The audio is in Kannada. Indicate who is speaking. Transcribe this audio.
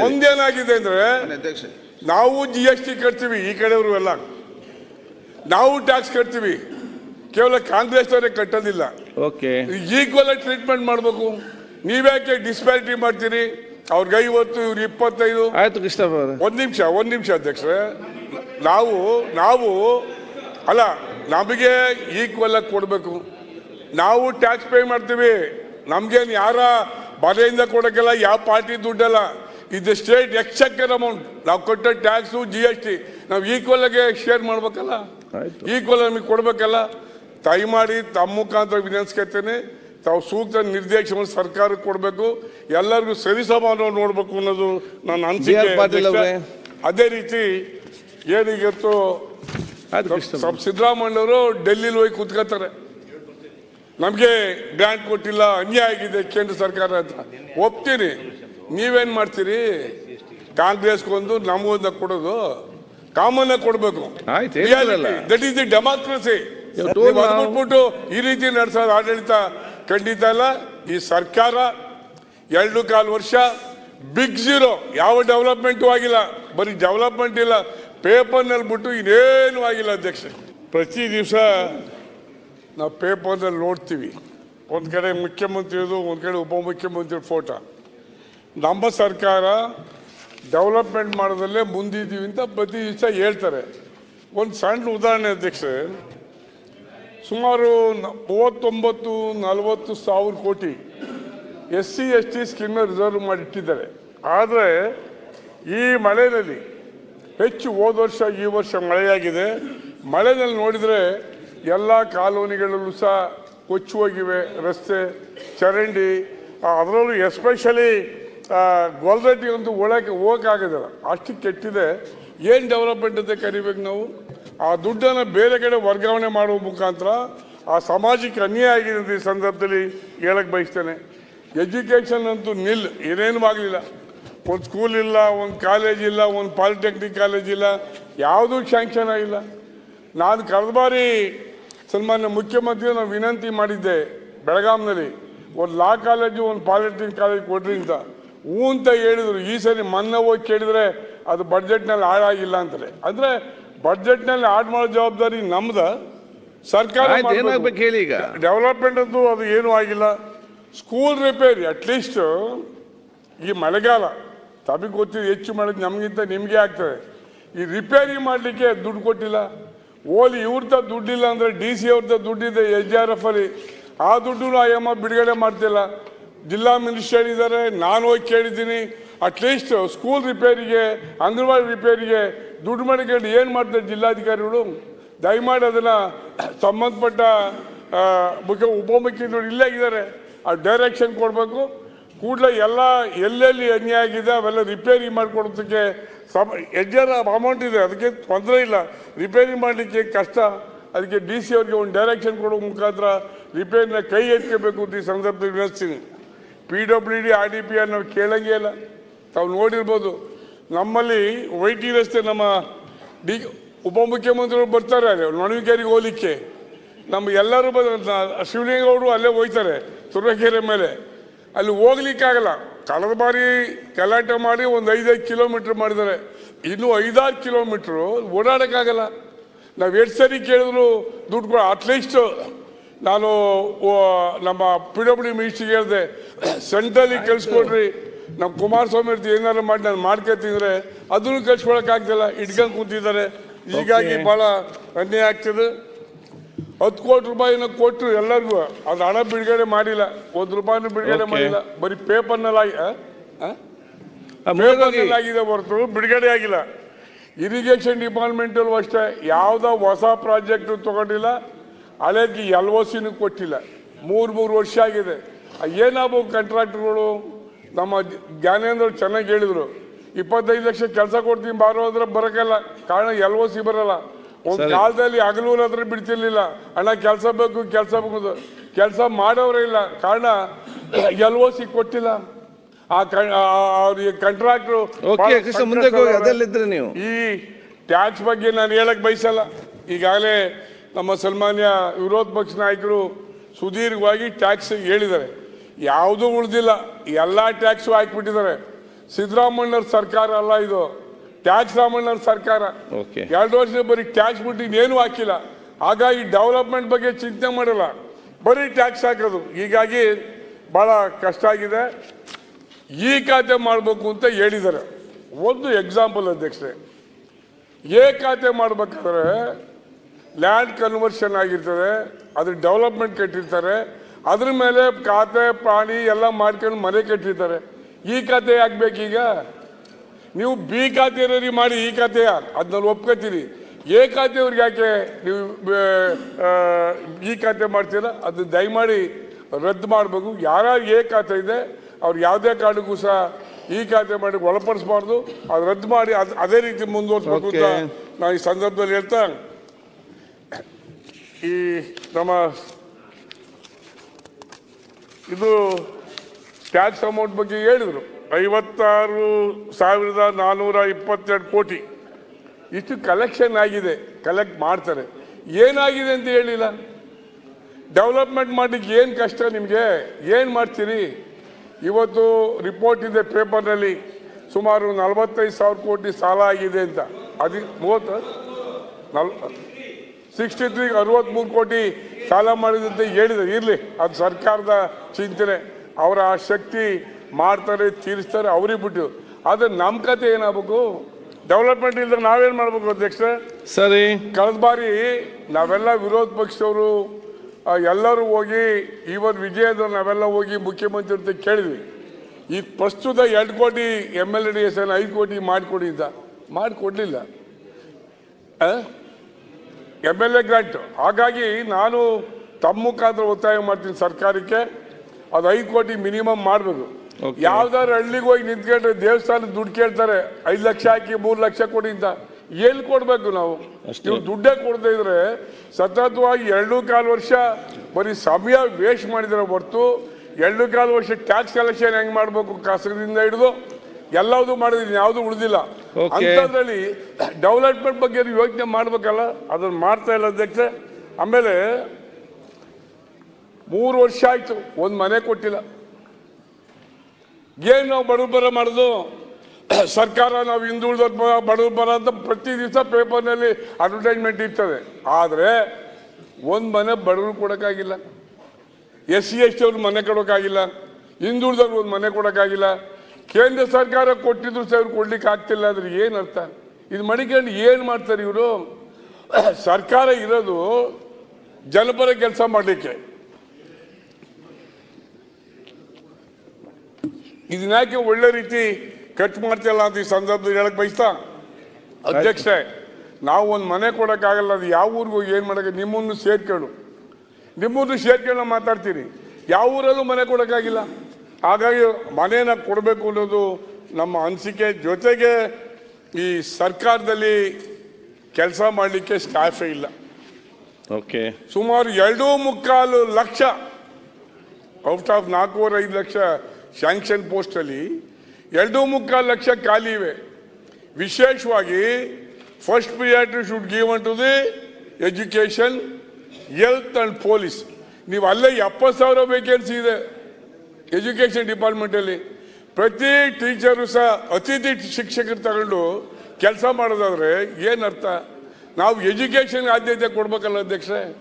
Speaker 1: ಒಂದೇನಾಗಿದೆ ಅಂದ್ರೆ ನಾವು ಜಿ ಎಸ್ ಟಿ ಕಟ್ತೀವಿ ಈ ಕಡೆಯವರು ಎಲ್ಲ. ನಾವು ಟ್ಯಾಕ್ಸ್ ಕಟ್ತೀವಿ. ಕೇವಲ ಕಾಂಗ್ರೆಸ್ನವರೇ ಕಟ್ಟೋದಿಲ್ಲ.
Speaker 2: ಓಕೆ.
Speaker 1: ಈಕ್ವಲ್ ಟ್ರೀಟ್ಮೆಂಟ್ ಮಾಡಬೇಕು. ನೀವ್ಯಾಕೆ ಡಿಸ್ಪ್ಯಾರಿಟಿ ಮಾಡ್ತೀರಿ? ಅವ್ರಿಗೆ ಐವತ್ತು ಇವ್ರು ಇಪ್ಪತ್ತೈದು.
Speaker 2: ಆಯ್ತು ಕೃಷ್ಣ
Speaker 1: ಒಂದ್ ನಿಮಿಷ ಒಂದ್ ನಿಮಿಷ ಅಧ್ಯಕ್ಷರೇ. ನಾವು ನಾವು ಅಲ್ಲ ನಮಗೆ ಈಕ್ವಲ್ ಆಗಿ ಕೊಡಬೇಕು. ನಾವು ಟ್ಯಾಕ್ಸ್ ಪೇ ಮಾಡ್ತೀವಿ. ನಮ್ಗೇನು ಯಾರ ಬಲೆಯಿಂದ ಕೊಡೋಕ್ಕೆಲ್ಲ ಯಾವ ಪಾರ್ಟಿ ದುಡ್ಡಲ್ಲ. ಇದು ಸ್ಟೇಟ್ ಎಕ್ಸೆಕ್ಟರ್ ಅಮೌಂಟ್ ನಾವು ಕೊಟ್ಟ ಟ್ಯಾಕ್ಸು ಜಿ ಎಸ್ ಟಿ ನಾವು ಈಕ್ವಲ್ ಆಗಿ ಶೇರ್ ಮಾಡ್ಬೇಕಲ್ಲ. ಈಕ್ವಲ್ ನಮಗೆ ಕೊಡ್ಬೇಕಲ್ಲ? ಮಾಡಿ ತಮ್ಮ ಮುಖಾಂತರ ವಿನಂತಿಸ್ಕೊಳ್ತೇನೆ ತಾವು ಸೂಕ್ತ ನಿರ್ದೇಶನ ಸರ್ಕಾರಕ್ಕೆ ಕೊಡಬೇಕು. ಎಲ್ಲರಿಗೂ ಸರಿಸಮಾನ ನೋಡಬೇಕು ಅನ್ನೋದು ನನ್ನ ಅನಿಸಿಕೆ. ಅದೇ ರೀತಿ ಏನಿಗತ್ತು ಸಿದ್ದರಾಮಯ್ಯವರು ಡೆಲ್ಲಿಲಿ ಹೋಗಿ ಕೂತ್ಕೋತಾರೆ ನಮಗೆ ಗ್ರಾಂಟ್ ಕೊಟ್ಟಿಲ್ಲ. ಅನ್ಯಾಯ ಆಗಿದೆ ಕೇಂದ್ರ ಸರ್ಕಾರ ಅಂತ. ಒಪ್ತೀನಿ. ನೀವೇನ್ ಮಾಡ್ತೀರಿ? ಕಾಂಗ್ರೆಸ್ಗೊಂದು ನಮಗೊಂದ ಕೊಡೋದು ಕಾಮನ್ ಕೊಡಬೇಕು.
Speaker 2: ಆಯ್ತು, ಹೇಳಿದ್ರಲ್ಲ.
Speaker 1: ದಟ್ ಈಸ್ ದಿ ಡೆಮಾಕ್ರಸಿ
Speaker 2: ಬಂದ್ಬಿಟ್ಬಿಟ್ಟು
Speaker 1: ಬಿಟ್ಬಿಟ್ಟು ಈ ರೀತಿ ನಡೆಸೋದು ಆಡಳಿತ ಖಂಡಿತ ಅಲ್ಲ. ಈ ಸರ್ಕಾರ ಎರಡು ಕಾಲು ವರ್ಷ ಬಿಗ್ ಜೀರೋ ಯಾವ ಡೆವಲಪ್ಮೆಂಟು ಆಗಿಲ್ಲ. ಬರೀ ಡೆವಲಪ್ಮೆಂಟ್ ಇಲ್ಲ ಪೇಪರ್ನಲ್ಲಿ ಬಿಟ್ಟು ಇನ್ನೇನು ಆಗಿಲ್ಲ ಅಧ್ಯಕ್ಷ ಪ್ರತಿ ದಿವಸ ನಾವು ಪೇಪರ್ನಲ್ಲಿ ನೋಡ್ತೀವಿ. ಒಂದು ಕಡೆ ಮುಖ್ಯಮಂತ್ರಿದು ಒಂದು ಕಡೆ ಉಪಮುಖ್ಯಮಂತ್ರಿ ಫೋಟೋ. ನಮ್ಮ ಸರ್ಕಾರ ಡೆವಲಪ್ಮೆಂಟ್ ಮಾಡೋದಲ್ಲೇ ಮುಂದಿದ್ದೀವಿ ಅಂತ ಪ್ರತಿ ದಿವಸ ಹೇಳ್ತಾರೆ. ಒಂದು ಸಣ್ಣ ಉದಾಹರಣೆ ಅಧ್ಯಕ್ಷೆ ಸುಮಾರು ಮೂವತ್ತೊಂಬತ್ತು, ನಲವತ್ತು ಸಾವಿರ ಕೋಟಿ ಎಸ್ ಸಿ, ಎಸ್ ಟಿ ಸ್ಕೀಮ್ನ ರಿಸರ್ವ್ ಮಾಡಿ ಇಟ್ಟಿದ್ದಾರೆ. ಆದರೆ ಈ ಮಳೆಯಲ್ಲಿ ಹೆಚ್ಚು ಹೋದ ವರ್ಷ, ಈ ವರ್ಷ ಮಳೆಯಾಗಿದೆ. ಮಳೆಯಲ್ಲಿ ನೋಡಿದರೆ ಎಲ್ಲ ಕಾಲೋನಿಗಳಲ್ಲೂ ಸಹ ಕೊಚ್ಚಿ ಹೋಗಿವೆ ರಸ್ತೆ ಚರಂಡಿ ಅದರಲ್ಲೂ ಎಸ್ಪೆಷಲಿ ಗೊಲ್ರಟ್ಟಿ ಒಂದು ಒಳಗೆ ಹೋಗೋಕ್ಕಾಗೋದಿಲ್ಲ ಅಷ್ಟು ಕೆಟ್ಟಿದೆ. ಏನು ಡೆವಲಪ್ಮೆಂಟ್ ಅಂತ ಕರಿಬೇಕು ನಾವು? ಆ ದುಡ್ಡನ್ನು ಬೇರೆ ಕಡೆ ವರ್ಗಾವಣೆ ಮಾಡುವ ಮುಖಾಂತರ ಆ ಸಮಾಜಕ್ಕೆ ಅನ್ಯಾಯ ಆಗಿದೆ ಈ ಸಂದರ್ಭದಲ್ಲಿ ಹೇಳಕ್ಕೆ ಬಯಸ್ತೇನೆ. ಎಜುಕೇಷನ್ ಅಂತೂ ನಿಲ್, ಏನೇನು ಆಗಲಿಲ್ಲ. ಒಂದು ಸ್ಕೂಲ್ ಇಲ್ಲ, ಒಂದು ಕಾಲೇಜ್ ಇಲ್ಲ, ಒಂದು ಪಾಲಿಟೆಕ್ನಿಕ್ ಕಾಲೇಜ್ ಇಲ್ಲ, ಯಾವುದೂ ಶ್ಯಾಂಕ್ಷನ್ ಆಗಿಲ್ಲ. ನಾನು ಕಳೆದ ಬಾರಿ ಸನ್ಮಾನ್ಯ ಮುಖ್ಯಮಂತ್ರಿ ನಾನು ವಿನಂತಿ ಮಾಡಿದ್ದೆ ಬೆಳಗಾಂನಲ್ಲಿ. ಒಂದು ಲಾ ಕಾಲೇಜು ಒಂದು ಪಾಲಿಟೆಕ್ನಿಕ್ ಕಾಲೇಜ್ ಕೊಡ್ರಿ ಅಂತ. ಹ್ಞೂ ಅಂತ ಹೇಳಿದ್ರು. ಈ ಸರಿ ಮೊನ್ನೆ ಹೋಗಿ ಕೇಳಿದ್ರೆ ಅದು ಬಡ್ಜೆಟ್ನಲ್ಲಿ ಹಾಳಾಗಿಲ್ಲ ಅಂತಾರೆ. ಅಂದರೆ ಬಡ್ಜೆಟ್ನಲ್ಲಿ ಆಡ್ ಮಾಡೋ ಜವಾಬ್ದಾರಿ ನಮ್ದ. ಸರ್ಕಾರ.
Speaker 2: ಏನಾಗ್ಬೇಕು ಹೇಳಿ ಈಗ?
Speaker 1: ಡೆವಲಪ್ಮೆಂಟ್ ಅಂತೂ ಅದು ಏನೂ ಆಗಿಲ್ಲ. ಸ್ಕೂಲ್ ರಿಪೇರಿ ಅಟ್ಲೀಸ್ಟ್ ಈ ಮಳೆಗಾಲ ತಮಗೆ ಗೊತ್ತಿದೆ ಹೆಚ್ಚು ಮಳೆ ನಮಗಿಂತ ನಿಮಗೆ ಆಗ್ತದೆ. ಈ ರಿಪೇರಿ ಮಾಡಲಿಕ್ಕೆ ದುಡ್ಡು ಕೊಟ್ಟಿಲ್ಲ. ಓಲಿ ಇವ್ರದ ದುಡ್ಡಿಲ್ಲ ಅಂದರೆ ಡಿ ಸಿ ಅವ್ರದ್ದು ದುಡ್ಡಿದೆ ಎಚ್ ಆರ್ ಎಫ್ ಅಲ್ಲಿ. ಆ ದುಡ್ಡು ಐ ಎಂ ಬಿಡುಗಡೆ ಮಾಡ್ತಿಲ್ಲ. ಜಿಲ್ಲಾ ಮಿನಿಸ್ಟರ್ ಇದ್ದಾರೆ, ನಾನು ಹೋಗಿ ಕೇಳಿದ್ದೀನಿ. ಅಟ್ಲೀಸ್ಟ್ ಸ್ಕೂಲ್ ರಿಪೇರಿಗೆ ಅಂಗನವಾಡಿ ರಿಪೇರಿಗೆ ದುಡ್ಡು ಮಾಡಿಕೊಂಡು ಏನು ಮಾಡ್ತಾರೆ ಜಿಲ್ಲಾಧಿಕಾರಿಗಳು? ದಯಮಾಡಿ ಅದನ್ನು ಸಂಬಂಧಪಟ್ಟ ಮುಖ್ಯ ಉಪಮುಖ್ಯಮಂತ್ರಿಗಳು ಇಲ್ಲೇ ಇದ್ದಾರೆ. ಆ ಡೈರೆಕ್ಷನ್ ಕೊಡಬೇಕು. ಕೂಡಲೇ ಎಲ್ಲ ಎಲ್ಲೆಲ್ಲಿ ಅನ್ಯಾಯ ಆಗಿದೆ, ಅವೆಲ್ಲ ರಿಪೇರಿ ಮಾಡಿಕೊಡೋದಕ್ಕೆ ಸಮ, ಎಜ್ಜರ ಅಮೌಂಟ್ ಇದೆ, ಅದಕ್ಕೆ ತೊಂದರೆ ಇಲ್ಲ. ರಿಪೇರಿ ಮಾಡಲಿಕ್ಕೆ ಕಷ್ಟ. ಅದಕ್ಕೆ ಡಿ ಸಿ ಅವ್ರಿಗೆ ಒಂದು ಡೈರೆಕ್ಷನ್ ಕೊಡೋ ಮುಖಾಂತರ ರಿಪೇರಿನ ಕೈ ಎತ್ಕೋಬೇಕು ಅಂತ ಈ ಸಂದರ್ಭದಲ್ಲಿ ವಿನಿಸ್ತೀನಿ P W D R D P R ನಾವು ಇಲ್ಲ. ತಾವು ನೋಡಿರ್ಬೋದು, ನಮ್ಮಲ್ಲಿ ವೈ ಟಿ ರಸ್ತೆ ನಮ್ಮ ಡಿ ಉಪಮುಖ್ಯಮಂತ್ರಿಗಳು ಬರ್ತಾರೆ ಅಲ್ಲಿ ನೊಣವಿಕೆರಿಗೆ ಹೋಗ್ಲಿಕ್ಕೆ. ನಮ್ಮ ಎಲ್ಲರೂ ಬಂದ ಶಿವಲಿಂಗೌಡರು ಅಲ್ಲೇ ಹೋಗ್ತಾರೆ ತುರ್ವಕೆರೆ ಮೇಲೆ. ಅಲ್ಲಿ ಹೋಗ್ಲಿಕ್ಕಾಗಲ್ಲ ಕಳೆದ ಬಾರಿ ಗಲಾಟೆ ಮಾಡಿ ಒಂದು ಐದೈದು ಕಿಲೋಮೀಟ್ರ್ ಮಾಡಿದ್ದಾರೆ. ಇನ್ನೂ ಐದಾರು ಕಿಲೋಮೀಟ್ರು ಓಡಾಡೋಕ್ಕಾಗಲ್ಲ. ನಾವು ಎಷ್ಟು ಸರಿ ಕೇಳಿದ್ರು ದುಡ್ಡು ಕೊಡ ಅಟ್ಲೀಸ್ಟ್ ನಾನು ನಮ್ಮ ಪಿ ಡಬ್ಲ್ಯೂ ಮಿನಿಸ್ಟ್ರಿಗೆ ಹೇಳಿದೆ ಸೆಂಟ್ರಲ್ಲಿ ಕಳಿಸ್ಕೊಡ್ರಿ. ನಮ್ಮ ಕುಮಾರಸ್ವಾಮಿ ಅವ್ರದ್ದು ಏನಾರು ಮಾಡಿ ನಾನು ಮಾಡ್ಕೊತಿದ್ರೆ ಅದನ್ನು ಕಳ್ಸ್ಕೊಳಕ್ಕಾಗ್ತಿಲ್ಲ ಇಟ್ಕೊಂಡು ಕೂತಿದ್ದಾರೆ. ಹೀಗಾಗಿ. ಭಾಳ ಅನ್ಯಾಯ ಆಗ್ತದೆ. ಹತ್ತು ಕೋಟಿ ರೂಪಾಯಿನ ಕೊಟ್ಟರು ಎಲ್ಲರಿಗೂ. ಅದು ಹಣ ಬಿಡುಗಡೆ ಮಾಡಿಲ್ಲ ಒಂದು ರೂಪಾಯಿನೂ ಬಿಡುಗಡೆ ಮಾಡಿಲ್ಲ. ಬರೀ. ಪೇಪರ್ನಲ್ಲಿ ಆಗಿದೆ ಹೊರತು ಬಿಡುಗಡೆ ಆಗಿಲ್ಲ. ಇರಿಗೇಷನ್ ಡಿಪಾರ್ಟ್ಮೆಂಟಲ್ಲೂ ಅಷ್ಟೇ ಯಾವುದೋ ಹೊಸ ಪ್ರಾಜೆಕ್ಟ್ ತಗೊಂಡಿಲ್ಲ. ಹಳೇದ್ಗೆ ಎಲ್ ಒ ಸಿನೂ ಕೊಟ್ಟಿಲ್ಲ. ಮೂರು ಮೂರು ವರ್ಷ ಆಗಿದೆ. ಏನಾಗೋ ಕಾಂಟ್ರಾಕ್ಟರ್ಗಳು ನಮ್ಮ ಜ್ಞಾನೇಂದ್ರ ಚೆನ್ನಾಗಿ ಹೇಳಿದರು. ಇಪ್ಪತ್ತೈದು ಲಕ್ಷ ಕೆಲಸ ಕೊಡ್ತೀನಿ ಬಾರೋ ಅಂದ್ರೆ ಬರೋಕ್ಕಲ್ಲ ಕಾರಣ ಎಲ್ ಒ ಸಿ ಬರಲ್ಲ. ಒಂದು. ಕಾಲದಲ್ಲಿ ಹಗಲೂರ ಹತ್ರ ಬಿಡ್ತಿರ್ಲಿಲ್ಲ. ಅಣ್ಣ ಕೆಲಸ ಬೇಕು ಕೆಲಸ ಬೇಕು ಕೆಲಸ ಮಾಡೋರೇ ಇಲ್ಲ. ಕಾರಣ ಎಲ್ ಒ ಸಿ ಕೊಟ್ಟಿಲ್ಲ ಆ ಅವ್ರಿಗೆ ಕಾಂಟ್ರಾಕ್ಟ್ರು ಈ ಟ್ಯಾಕ್ಸ್ ಬಗ್ಗೆ ನಾನು ಹೇಳಕ್ ಬಯಸಲ್ಲ. ಈಗಾಗಲೇ ನಮ್ಮ ಸನ್ಮಾನ್ಯ ವಿರೋಧ ಪಕ್ಷ ನಾಯಕರು ಸುದೀರ್ಘವಾಗಿ ಟ್ಯಾಕ್ಸ್ ಹೇಳಿದ್ದಾರೆ. ಯಾವುದೂ ಉಳಿದಿಲ್ಲ. ಎಲ್ಲ ಟ್ಯಾಕ್ಸು ಹಾಕಿಬಿಟ್ಟಿದ್ದಾರೆ. ಸಿದ್ದರಾಮಣ್ಣವ್ರ ಸರ್ಕಾರ ಅಲ್ಲ ಇದು. ಟ್ಯಾಕ್ಸ್ ರಾಮಣ್ಣವ್ರ ಸರ್ಕಾರ.
Speaker 2: ಓಕೆ.
Speaker 1: ಎರಡು ವರ್ಷ ಬರೀ ಟ್ಯಾಕ್ಸ್ ಬಿಟ್ಟು ಇನ್ನೇನು ಹಾಕಿಲ್ಲ. ಹಾಗಾಗಿ ಡೆವಲಪ್ಮೆಂಟ್ ಬಗ್ಗೆ ಚಿಂತೆ ಮಾಡಲ್ಲ. ಬರೀ ಟ್ಯಾಕ್ಸ್ ಹಾಕೋದು. ಹೀಗಾಗಿ ಭಾಳ ಕಷ್ಟ ಆಗಿದೆ. ಈ ಖಾತೆ ಮಾಡಬೇಕು ಅಂತ ಹೇಳಿದ್ದಾರೆ. ಒಂದು ಎಕ್ಸಾಂಪಲ್ ಅಧ್ಯಕ್ಷರೇ. ಏ ಖಾತೆ ಮಾಡಬೇಕಾದ್ರೆ ಲ್ಯಾಂಡ್ ಕನ್ವರ್ಷನ್ ಆಗಿರ್ತದೆ ಅದ್ರ ಡೆವಲಪ್ಮೆಂಟ್ ಕಟ್ಟಿರ್ತಾರೆ ಅದ್ರ ಮೇಲೆ ಖಾತೆ ಪ್ರಾಣಿ ಎಲ್ಲ ಮಾಡ್ಕೊಂಡು ಮನೆ ಕಟ್ಟಿರ್ತಾರೆ. ಈ ಖಾತೆ ಆಗ್ಬೇಕೀಗ ನೀವು ಬಿ ಖಾತೆ ಮಾಡಿ ಈ ಖಾತೆಯ ಅದನ್ನ ಒಪ್ಕೋತೀರಿ. ಎ ಖಾತೆಯವ್ರಿಗೆ ಯಾಕೆ ನೀವು ಈ ಖಾತೆ ಮಾಡ್ತೀರಾ? ಅದು ದಯಮಾಡಿ ರದ್ದು ಮಾಡಬೇಕು. ಯಾರ್ಯಾರು ಎ ಖಾತೆ ಇದೆ ಅವ್ರು ಯಾವುದೇ ಕಾರಣಕ್ಕೂ ಸಹ ಈ ಖಾತೆ ಮಾಡಿ ಒಳಪಡಿಸಬಾರ್ದು. ಅದು ರದ್ದು ಮಾಡಿ ಅದು ಅದೇ ರೀತಿ ಮುಂದುವರಿಸಬೇಕು ಅಂತ ನಾನು ಈ ಸಂದರ್ಭದಲ್ಲಿ ಹೇಳ್ತಾ ಈ ನಮ್ಮ ಇದು ಟ್ಯಾಕ್ಸ್ ಅಮೌಂಟ್ ಬಗ್ಗೆ ಹೇಳಿದರು. ಐವತ್ತಾರು ಸಾವಿರದ ನಾನ್ನೂರ ಇಪ್ಪತ್ತೆರಡು ಕೋಟಿ. ಇಷ್ಟು ಕಲೆಕ್ಷನ್ ಆಗಿದೆ. ಕಲೆಕ್ಟ್ ಮಾಡ್ತಾರೆ. ಏನಾಗಿದೆ ಅಂತ ಹೇಳಿಲ್ಲ. ಡೆವಲಪ್ಮೆಂಟ್ ಮಾಡಲಿಕ್ಕೆ ಏನು ಕಷ್ಟ ನಿಮಗೆ? ಏನು ಮಾಡ್ತೀರಿ? ಇವತ್ತು ರಿಪೋರ್ಟ್ ಇದೆ ಪೇಪರ್ನಲ್ಲಿ ಸುಮಾರು ನಲವತ್ತೈದು ಸಾವಿರ ಕೋಟಿ ಸಾಲ ಆಗಿದೆ ಅಂತ. ಅದಕ್ಕೆ ಮೂವತ್ತು ನಲ್ ಸಿಕ್ಸ್ಟಿ ತ್ರೀ ಅರವತ್ತ್ಮೂರು ಕೋಟಿ ಸಾಲ ಮಾಡಿದಂತೆ ಹೇಳಿದೆ. ಇರಲಿ ಅದು ಸರ್ಕಾರದ ಚಿಂತನೆ. ಅವರ ಆ ಶಕ್ತಿ ಮಾಡ್ತಾರೆ ತೀರಿಸ್ತಾರೆ ಅವ್ರಿಗೆ ಬಿಟ್ಟು ಆದರೆ ನಮ್ಮ ಕತೆ ಏನಾಗಬೇಕು? ಡೆವಲಪ್ಮೆಂಟ್ ಇಲ್ಲದ್ರೆ ನಾವೇನು ಮಾಡ್ಬೇಕು ಅಧ್ಯಕ್ಷರೇ?
Speaker 2: ಸರಿ.
Speaker 1: ಕಳೆದ ಬಾರಿ ನಾವೆಲ್ಲ ವಿರೋಧ ಪಕ್ಷದವರು ಎಲ್ಲರೂ ಹೋಗಿ ಇವನ್ ವಿಜಯದ ನಾವೆಲ್ಲ ಹೋಗಿ ಮುಖ್ಯಮಂತ್ರಿ ಅಂತ ಕೇಳಿದ್ವಿ. ಈ ಪ್ರಸ್ತುತ ಎರಡು ಕೋಟಿ M L A D S ಐದು ಕೋಟಿ ಮಾಡಿಕೊಡಿ ಅಂತ. ಮಾಡಿಕೊಡ್ಲಿಲ್ಲ. ಎಂ ಎಲ್ ಎ ಗ್ರಾಂಟ್ ಹಾಗಾಗಿ ನಾನು ತಮ್ಮ ಮುಖಾಂತರ ಒತ್ತಾಯ ಮಾಡ್ತೀನಿ ಸರ್ಕಾರಕ್ಕೆ. ಅದು ಐದು ಕೋಟಿ ಮಿನಿಮಮ್ ಮಾಡಬೇಕು. ಯಾವ್ದಾದ್ರು ಹಳ್ಳಿಗೆ ಹೋಗಿ ನಿಂತ್ಕೊಂಡ್ರೆ ದೇವಸ್ಥಾನ ದುಡ್ಡು ಕೇಳ್ತಾರೆ. ಐದು ಲಕ್ಷ ಹಾಕಿ ಮೂರು ಲಕ್ಷ ಕೊಡಿ ಅಂತ. ಎಲ್ಲಿ ಕೊಡಬೇಕು ನಾವು. ನೀವು ದುಡ್ಡೇ ಕೊಡದೇ ಇದ್ರೆ ಸತತವಾಗಿ ಎರಡು ಕಾಲು ವರ್ಷ ಬರೀ ಸಮಯ ವೇಸ್ಟ್ ಮಾಡಿದ್ರೆ ಹೊರತು ಎರಡು ಕಾಲು ವರ್ಷ ಟ್ಯಾಕ್ಸ್ ಕಲೆಕ್ಷನ್ ಹೆಂಗೆ ಮಾಡಬೇಕು? ಕಸದಿಂದ ಹಿಡಿದು ಎಲ್ಲವೂ ಮಾಡಿದ್ರೆ ಯಾವುದು ಉಳಿದಿಲ್ಲ. ಅಂತದ್ರಲ್ಲಿ ಡೆವಲಪ್ಮೆಂಟ್ ಬಗ್ಗೆ ಯೋಚನೆ ಮಾಡ್ಬೇಕಲ್ಲ ಅದನ್ನ ಮಾಡ್ತಾ ಇಲ್ಲ ಅಧ್ಯಕ್ಷ. ಆಮೇಲೆ ಮೂರು ವರ್ಷ ಆಯ್ತು ಒಂದು ಮನೆ ಕೊಟ್ಟಿಲ್ಲ. ಏನ್ ನಾವು ಬಡವರ ಬರ ಮಾಡೋದು? ಸರ್ಕಾರ ನಾವು ಹಿಂದುಳಿದ ಬಡವರು ಬರ ಅಂತ ಪ್ರತಿ ದಿವಸ ಪೇಪರ್ನಲ್ಲಿ ಅಡ್ವರ್ಟೈಸ್ಮೆಂಟ್ ಇರ್ತದೆ. ಆದರೆ ಒಂದು ಮನೆ ಬಡವರು ಕೊಡೋಕ್ಕಾಗಿಲ್ಲ. ಎಸ್ ಸಿ ಎಸ್ ಟಿ ಅವ್ರಿಗೆ ಮನೆ ಕೊಡೋಕ್ಕಾಗಿಲ್ಲ. ಹಿಂದುಳಿದವ್ರಿಗೆ ಒಂದು ಮನೆ ಕೊಡೋಕ್ಕಾಗಿಲ್ಲ. ಕೇಂದ್ರ ಸರ್ಕಾರ ಕೊಟ್ಟಿದ್ರು ಇವ್ರು ಕೊಡ್ಲಿಕ್ಕೆ ಆಗ್ತಿಲ್ಲ ಅಂದ್ರೆ ಏನು ಅರ್ಥ? ಇದು ಮಡಿಕೊಂಡು ಏನು ಮಾಡ್ತಾರೆ ಇವರು? ಸರ್ಕಾರ ಇರೋದು ಜನಪರ ಕೆಲಸ ಮಾಡಲಿಕ್ಕೆ. ಇದನ್ನ ಯಾಕೆ ಒಳ್ಳೆ ರೀತಿ ಕಟ್ ಮಾಡ್ತಿಲ್ಲ ಅಂತ ಈ ಸಂದರ್ಭದಲ್ಲಿ ಹೇಳಕ್ ಬಯಸ್ತಾ? ಅಧ್ಯಕ್ಷ ನಾವು ಒಂದು ಮನೆ ಕೊಡೋಕ್ಕಾಗಲ್ಲ, ಅದು ಯಾವ ಊರಿಗೂ ಏನು ಮಾಡೋಕೆ ನಿಮ್ಮನ್ನು ಸೇರ್ಕೊಂಡು ನಿಮ್ಮನ್ನು ಸೇರ್ಕೊಂಡು ಮಾತಾಡ್ತೀರಿ. ಯಾವ ಊರಲ್ಲೂ ಮನೆ ಕೊಡೋಕ್ಕಾಗಿಲ್ಲ. ಹಾಗಾಗಿ ಮನೇನ ಕೊಡಬೇಕು ಅನ್ನೋದು ನಮ್ಮ ಅನಿಸಿಕೆ. ಜೊತೆಗೆ ಈ ಸರ್ಕಾರದಲ್ಲಿ ಕೆಲಸ ಮಾಡಲಿಕ್ಕೆ ಸ್ಟಾಫೇ ಇಲ್ಲ.
Speaker 2: ಓಕೆ.
Speaker 1: ಸುಮಾರು ಎರಡೂ ಮುಕ್ಕಾಲು ಲಕ್ಷ ಔಟ್ ಆಫ್ ನಾಲ್ಕೂವರೆ ಐದು ಲಕ್ಷ ಸ್ಯಾಂಕ್ಷನ್ ಪೋಸ್ಟಲ್ಲಿ ಎರಡೂ ಮುಕ್ಕಾಲು ಲಕ್ಷ ಖಾಲಿ ಇವೆ. ವಿಶೇಷವಾಗಿ first priority should given to the education health and police ನೀವು ಅಲ್ಲೇ ಎಪ್ಪತ್ತು ಸಾವಿರ ವೇಕೆನ್ಸಿ ಇದೆ. ಎಜುಕೇಷನ್ ಡಿಪಾರ್ಟ್ಮೆಂಟಲ್ಲಿ ಪ್ರತಿ ಟೀಚರು ಸಹ ಅತಿಥಿ ಶಿಕ್ಷಕರು ತಗೊಂಡು ಕೆಲಸ ಮಾಡೋದಾದ್ರೆ ಏನರ್ಥ ನಾವು ಎಜುಕೇಷನ್ ಆದ್ಯತೆ ಕೊಡ್ಬೇಕಲ್ಲ ಅಧ್ಯಕ್ಷರೇ.